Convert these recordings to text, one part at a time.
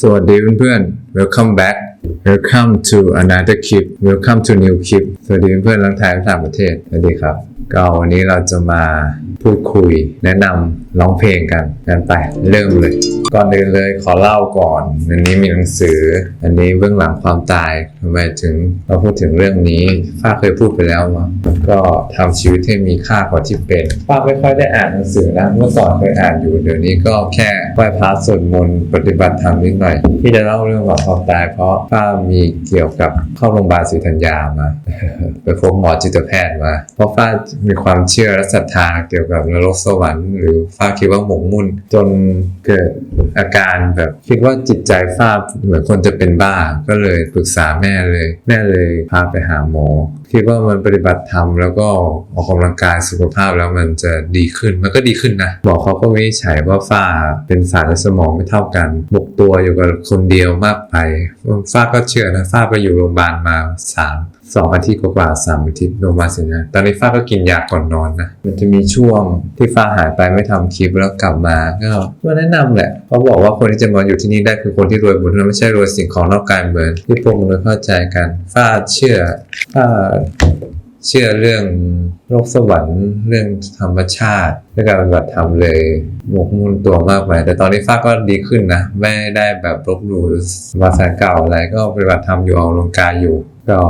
สวัสดีเพื่อนๆ welcome back welcome to another clip welcome to new clip สวัสดีเพื่อนๆทั้งไทยและต่างประเทศ สวัสดีครับ ก็วันนี้เราจะมาพูดคุยแนะนำ ร้องเพลงกันกันไปเริ่มเลย ก่อนอื่นเลยขอเล่าก่อน อันนี้มีหนังสือ อันนี้เบื้องหลังความตายทำไมถึงเราพูดถึงเรื่องนี้ฟ้าเคยพูดไปแล้วเนาะมันก็ทำชีวิตให้มีค่ากว่าที่เป็นฟ้าไม่ค่อยได้อ่านหนังสือนะเมื่อก่อนเคยอ่านอยู่เดี๋ยวนี้ก็แค่ไหว้พระสวดมนต์ปฏิบัติธรรมนิดหน่อย ที่จะเล่าเรื่องหลังความตาย เพราะฟ้ามีเกี่ยวกับเข้าโรงพยาบาลศรีธัญญามาไปพบหมอจิตแพทย์มาเพราะฟ้ามีความเชื่อและศรัทธาเกี่ยวกับนรกสวรรค์หรือฟ้าคิดว่าหมกมุ่น จนเกิดอาการแบบคิดว่าจิตใจฟ้าเหมือนคนจะเป็นบ้า ก็เลยปรึกษาแม่เลย แม่เลยพาไปหาหมอ คิดว่ามันปฏิบัติธรรมแล้วก็ออกกำลังกายสุขภาพแล้วมันจะดีขึ้น มันก็ดีขึ้นนะหมอเขาก็วินิจฉัยว่าฝ้าเป็นสารในสมองไม่เท่ากันหมกตัวอยู่กับคนเดียวมากไปฝ้าก็เชื่อนะฝ้าไปอยู่โรงพยาบาลมาสาม สองอาทิตย์กว่าสามอาทิตย์โรงพยาสร็จนะตอนนี้ฝ้าก็กินยาก่อนนอนนะ มันจะมีช่วงที่ฝ้าหายไปไม่ทำคลิปแล้วกลับมา ก็มาแนะนำแหละเขาบอกว่าคนที่จะมาอยู่ที่นี่ได้คือคนที่รวยบุญนะไม่ใช่รวยสิ่งของนอกกายเหมือนที่พวกมนุษย์เข้าใจกันฝ้าเชื่อฝ้าเชื่อเรื่องโลกสวรรค์เรื่องธรรมชาติเรื่องการปฏิบัติธรรมเลยหมกมุ่นตัวมากไปแต่ตอนนี้ฟ้าก็ดีขึ้นนะ ไม่ได้แบบลบหลู่วาสนาเก่าอะไรก็ปฏิบัติธรรมอยู่ออกกำลังกายอยู่ ก็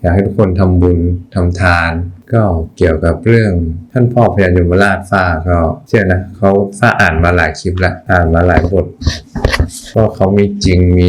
อยากให้ทุกคนทำบุญทำทาน ก็เกี่ยวกับเรื่องท่านพ่อพญายมราชฟ้าก็เชื่อนะเขาฟ้าอ่านมาหลายคลิปล้วอ่านมาหลายบทก็เขามีจริงมี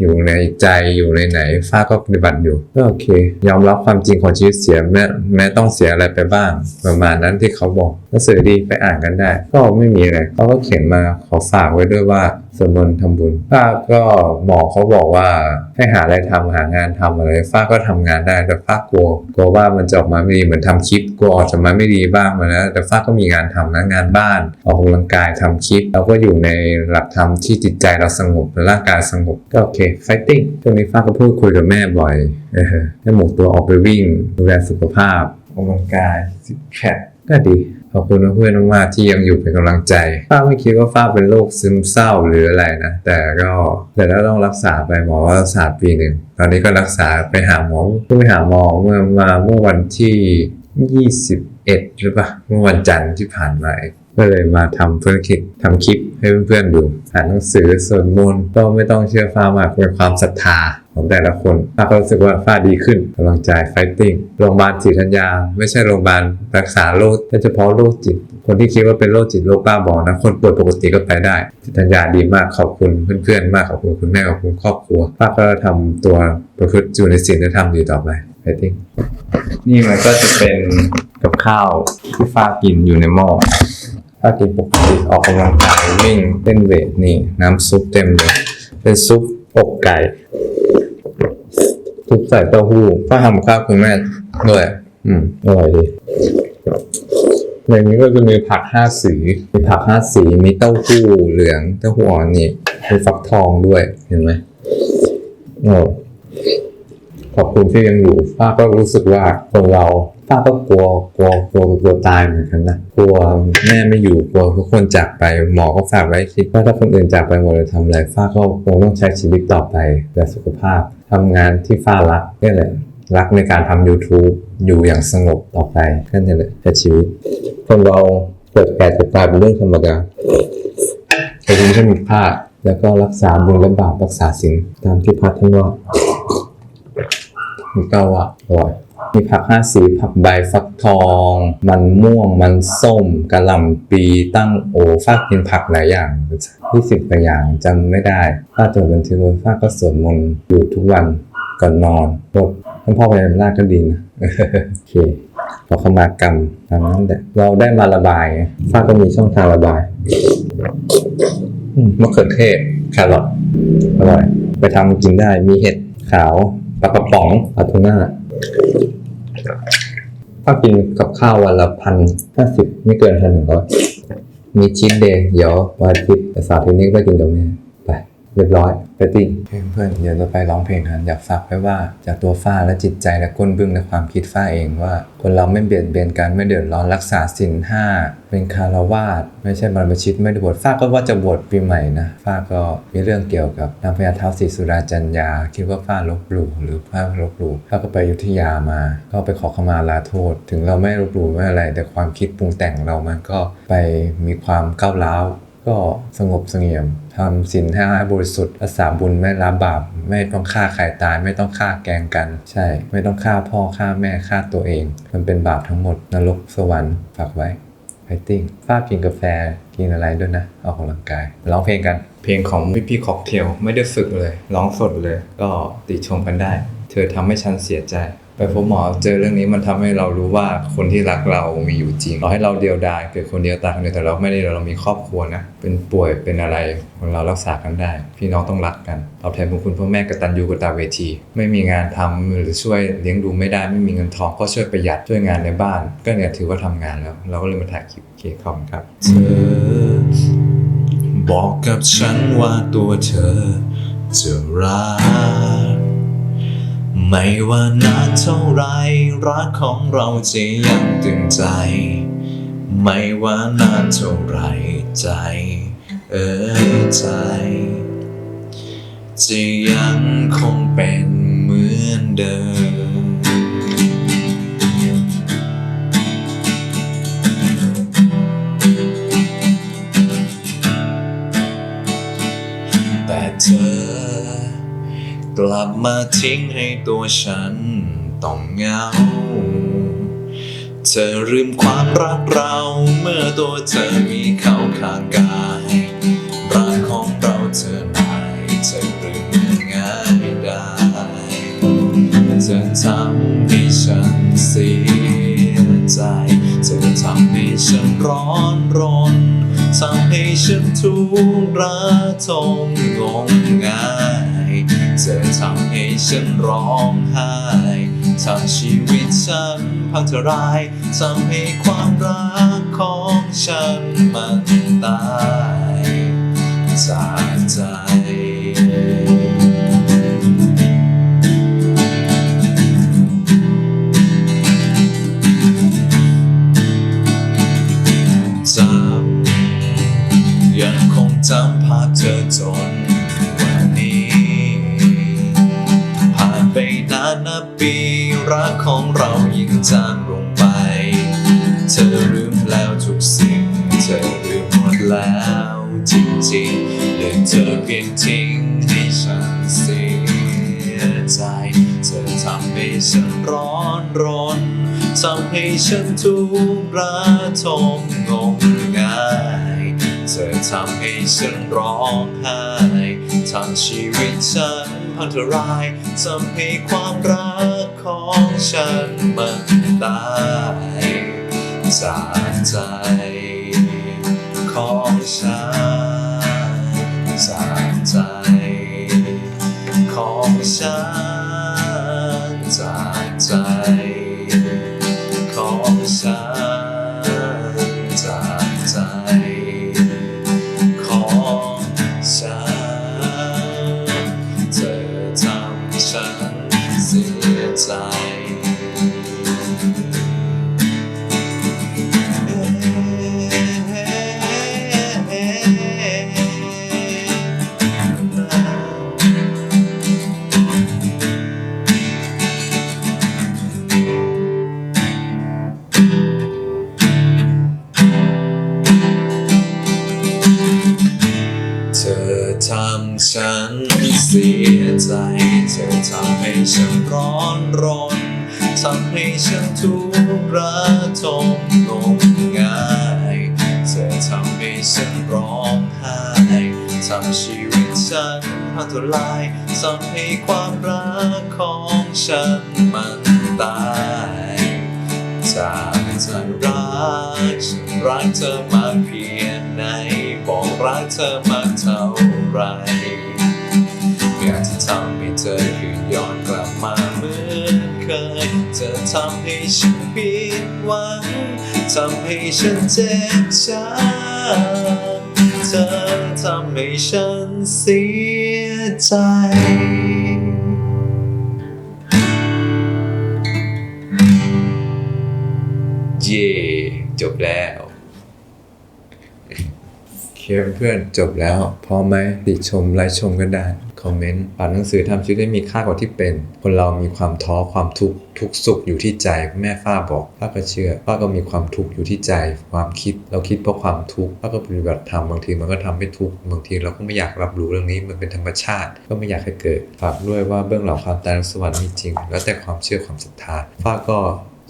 อยู่ในใจอยู่ในไหนฟ้าก็ปฏิบัติอยู่ก็โอเค ยอมรับความจริงของชีวิตเสียแม้แม้ต้องเสียอะไรไปบ้าง ประมาณนั้นที่เขาบอกหนังสือดีไปอ่านกันได้ ก็ไม่มีอะไรเขาก็เขียนมาขอฝากไว้ด้วยว่าสวดมนต์ทำบุญฟ้าก็หมอเขาบอกว่าให้หาอะไรทำหางานทำอะไรฟ้าก็ทำงานได้แต่ฟ้ากลัวกลัวว่ามันจะออกมาไม่ดีเหมือนทำคลิปกลัวออกจะมาไม่ดีบ้างมานะแต่ฟ้าก็มีงานทำนะงานบ้าน ออกกำลังกายทำคลิปเราก็อยู่ในหลักธรรมที่จิตใจเราสงบร่างกายสงบก็โอเค fighting ช่วงนี้ฟ้าก็พูดคุยกับแม่บ่อยเออให้หมกตัวออกไปวิ่งดูแลสุขภาพออกกำลังกายซิแพคก็ดี ขอบคุณเพื่อนๆมากๆที่ยังอยู่เป็นกำลังใจฟ้าไม่คิดว่าฟ้าเป็นโรคซึมเศร้าหรืออะไรนะ แต่ก็แต่แล้วต้องรักษาไปหมอว่ารักษาปีหนึ่งตอนนี้ก็รักษาไปหาหมอเพิ่งไปหาหมอเมื่อมาเมื่อวันที่ 21หรือเปล่าเมื่อวันจันทร์ที่ผ่านมาก็เลยมาทำธุรกิจทำคลิปให้เพื่อนๆดูอ่านหนังสือสวดมนต์ก็ไม่ต้องเชื่อฟ้ามากเป็นความศรัทธา ของแต่ละคนฟ้าก็รู้สึกว่าฟ้าดีขึ้นกำลังใจ fighting โรงพยาบาลศรีธัญญา ไม่ใช่โรงพยาบาลรักษาโรคเฉพาะโรคจิต คนที่คิดว่าเป็นโรคจิตโรคบ้าบอนะ คนป่วยปกติก็ไปได้ศรีธัญญาดีมากขอบคุณเพื่อนๆมากขอบคุณคุณแม่ขอบคุณครอบครัวฟ้าก็ทำตัวประพฤติอยู่ในศีลธรรมดีต่อไป fighting นี่มันก็จะเป็นกับข้าวที่ฟ้ากินอยู่ในหม้อถ้ากินปกติออกกำลังกายวิ่งเต้นเวทนี่น้ำซุปเต็มเลยเป็นซุปอกไก่ ซุปใส่เต้าหู้ถ้าทำข้าวคุณแม่ด้วยอืมอร่อยดีในนี้ก็จะมีผักห้าสี มีผักห้าสี มีเต้าหู้เหลือง เต้าหู้อ่อนนี่ มีฟักทองด้วย เห็นไหมโอ้ขอบคุณที่ยังอยู่ ป้าก็รู้สึกว่าคนเรา ป้าก็กลัว กลัว กลัว กลัวตายเหมือนกันนะ กลัวแม่ไม่อยู่ กลัวทุกคนจากไป หมอก็ฝากไว้คิดว่าถ้าคนอื่นจากไปหมดเลยทำอะไรฟ้าก็คงต้องใช้ชีวิตต่อไปแบบสุขภาพ ทำงานที่ฟ้ารักนี่แหละรักในการทำ YouTube อยู่อย่างสงบต่อไปนั่นี้แหละคือชีวิตคนเราเกิดแก่เจ็บตายเป็นเรื่องธรรมดาแต่คุณไม่มีพลาดแล้วก็รักษาบุญและบาปรักษาสิ่งตามที่พระท่านว่ามีเก้าว่าอร่อย มีผักห้าสีผักใบฟักทอง มันม่วง มันส้มกะหล่ำปีตั้งโอฟากินผักหลายอย่างยี่สิบกว่าอย่างจำไม่ได้ฟาดจดบันทึกไว้ฟาก็สวดมนต์อยู่ทุกวันก่อนนอนบทท่านพ่อพญานาคก็ดีนะโอเคขอขมากรรมตามนั้นแหละเราได้มาระบายฟาก็มีช่องทางระบายมมะเขือเทศแครอทอร่อย ไปทำกินได้มีเห็ดขาวปลากระป๋องปลาทูน่า ถ้ากินกับข้าววันละพันห้าสิบไม่เกินพันหนึ่งร้อยมีชีสเดย์เดี๋ยววันอาทิตย์แต่เสาร์อาทีนี้ก็กินกับแม่ เรียบร้อยไปติ้งเพื่อนๆเดี๋ยวเราไปร้องเพลงกันอยากฝากไว้ว่าจากตัวฝ้าและจิตใจและก้นบึ้งและความคิดฝ้าเองว่า คนเราไม่เบียดเบียนกันไม่เดือดร้อนรักษาศีลห้าเป็นคารวาสไม่ใช่บรรพชิตไม่ได้บวชฝ้าก็ว่าจะบวชปีใหม่นะฝ้าก็มีเรื่องเกี่ยวกับนางพญาเท้าศรีสุดาจันยา คิดว่าฝ้าลบหลู่หรือฝ้าลบหลู่ฝ้าก็ไปยุทธยามา ก็ไปขอขมาลาโทษ ถึงเราไม่ลบหลู่ไม่อะไร แต่ความคิดปรุงแต่งเรามันก็ไปมีความก้าวร้าว ก็สงบเสงี่ยมทำศีลห้าให้บริสุทธิ์รักษาบุญไม่ละบาป ไม่ต้องฆ่าใครตาย ไม่ต้องฆ่าแกงกัน ใช่ ไม่ต้องฆ่าพ่อฆ่าแม่ฆ่าตัวเอง มันเป็นบาปทั้งหมด นรกสวรรค์ฝากไว้ไฟติ้งฝ้ากินกาแฟกินอะไรด้วยนะออกกำลังกายร้องเพลงกัน เพลงของพี่พี่ค็อกเทลไม่ได้ฝึกเลยร้องสดเลย ก็ติชมกันได้ เธอทำให้ฉันเสียใจ ไปพบหมอเจอเรื่องนี้มันทำให้เรารู้ว่าคนที่รักเรามีอยู่จริงเราให้เราเดียวดายเกิดคนเดียวตายคนเดียวแต่เราไม่ได้เรามีครอบครัวนะ เป็นป่วยเป็นอะไรคนเรารักษากันได้ พี่น้องต้องรักกันตอบแทนบุญคุณพ่อแม่กตัญญูกตเวที ไม่มีงานทำหรือช่วยเลี้ยงดูไม่ได้ไม่มีเงินทองก็ช่วยประหยัดช่วยงานในบ้าน ก็เนี่ยถือว่าทำงานแล้ว เราก็เลยมาถ่ายคลิปเคขอบคุณครับเธอบอกกับฉันว่าตัวเธอจะรัก ไม่ว่านานเท่าไรรักของเราจะยังตึงใจ ไม่ว่านานเท่าไรใจ เอ่ยใจ จะยังคงเป็นเหมือนเดิมแต่เธอ กลับมาทิ้งให้ตัวฉันต้องเหงา เธอลืมความรักเราเมื่อตัวเธอมีเขาข้างกายรักของเราเธอไหนเธอลืมง่ายได้เธอทำให้ฉันเสียใจ เธอทำให้ฉันร้อนรนทำให้ฉันทุกข์ระทมงมงาย เธอทำให้ฉันร้องไห้ทำชีวิตฉันพังทลายทำให้ความรักของฉันมันตายจาก รักของเรายิ่งจางลงไป เธอลืมแล้วทุกสิ่ง เธอลืมหมดแล้วจริงๆเหลือเธอเพียงทิ้งให้ฉันเสียใจ เธอทำให้ฉันร้อนรนทำให้ฉันทุกข์ระทมงมงายเธอทำให้ฉันร้องไห้ทำชีวิตฉันพังทลายทำให้ความรัก ของฉันมันตายจากใจของฉัน ยใจเธอทำให้ฉันร้อนรนทำให้ฉันทุกข์ระทมงมงายเธอทำให้ฉันร้องไห้ทำชีวิตฉันพังทลายทำให้ความรักของฉันมันตายจากฉันรักฉันรักเธอมากเพียงไหนบอกรักเธอมากเท่าไร ทำให้ฉันผิดหวังทำให้ฉันเจ็บช้ำเธอทำให้ฉันเสียใจเย่จบแล้วเคลียร์เพื่อนจบแล้วพร้อมไหมติชมไลค์ชมกันได้ คอมเมนต์อ่านหนังสือทำชีวิตให้มีค่ากว่าที่เป็น คนเรามีความท้อความทุกข์ทุกสุขอยู่ที่ใจแม่ฝ้าบอกฝ้าก็เชื่อฝ้าก็มีความทุกข์อยู่ที่ใจ ความคิดเราคิดเพราะความทุกข์ฝ้าก็ปฏิบัติธรรมบางทีมันก็ทำให้ทุกข์บางทีเราก็ไม่อยากรับรู้เรื่องนี้มันเป็นธรรมชาติ ก็ไม่อยากให้เกิดฝากด้วยว่าเบื้องหลังความตายสวรรค์มีจริง แล้วแต่ความเชื่อความศรัทธาฝ้าก็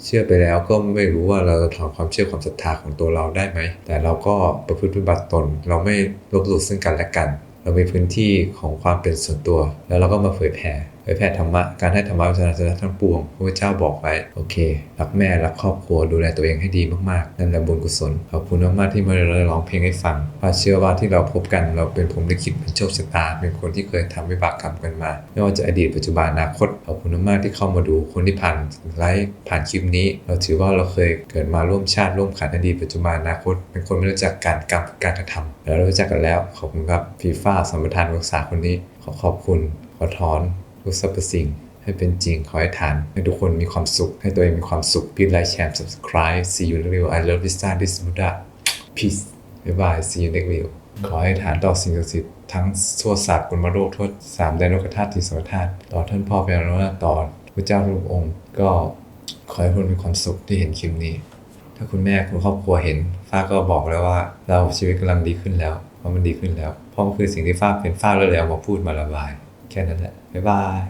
เชื่อไปแล้วก็ไม่รู้ว่าเราจะถอนความเชื่อความศรัทธาของตัวเราได้ไหม แต่เราก็ประพฤติปฏิบัติตน เราไม่ลบหลู่ซึ่งกันและกัน เรามีพื้นที่ของความเป็นส่วนตัว แล้วเราก็มาเผยแผ่เผยแผ่ธรรมะ การให้ธรรมะวิจารณะทั้งปวงพระเจ้าบอกไว้ โอเค รักแม่ รักครอบครัว ดูแลตัวเองให้ดีมากๆ นั่นแหละบุญกุศล ขอบคุณมากๆที่มาร้องเพลงให้ฟังป้าเชื่อว่าที่เราพบกันเราเป็นผมลิขิตเป็นโชคชะตา เป็นคนที่เคยทำวิบากกรรมกันมา ไม่ว่าจะอดีตปัจจุบันอนาคต ขอบคุณมากๆที่เข้ามาดู คนที่ผ่านไลฟ์ผ่านคลิปนี้ เราถือว่าเราเคยเกิดมาร่วมชาติร่วมขันอดีตปัจจุบันอนาคต เป็นคนไม่รู้จักการกรรมการกระทำแล้วเรารู้จักกันแล้ว ขอบคุณครับฟีฟ่าสัมปทานรักษาคนนี้ขอขอบคุณขอถอน ทุกสรรพสิ่งให้เป็นจริงขอให้ทาน ให้ทุกคนมีความสุข ให้ตัวเองมีความสุขพี่ไลค์แชร์ subscribe see you next video I love this star this Buddha peace bye bye see you next video ขอให้ฐานต่อสิ่งศักดิ์สิทธิ์ทั้งทั่วศาสตร์กุลมโรคทั่วสามแดนโลกธาตุที่สมธาตุต่อท่านพ่อพญานาคต่อพระเจ้าทุกองค์ ก็ขอให้ทุกคนมีความสุขที่เห็นคลิปนี้ ถ้าคุณแม่คุณครอบครัวเห็นฟ้าก็บอกแล้วว่า เราชีวิตกำลังดีขึ้นแล้วเพราะมันดีขึ้นแล้วเพราะมันคือสิ่งที่ฟ้าเป็นฟ้าแล้วเลยเอามาพูดมาระบาย แค่นั้นแหละบ๊ายบาย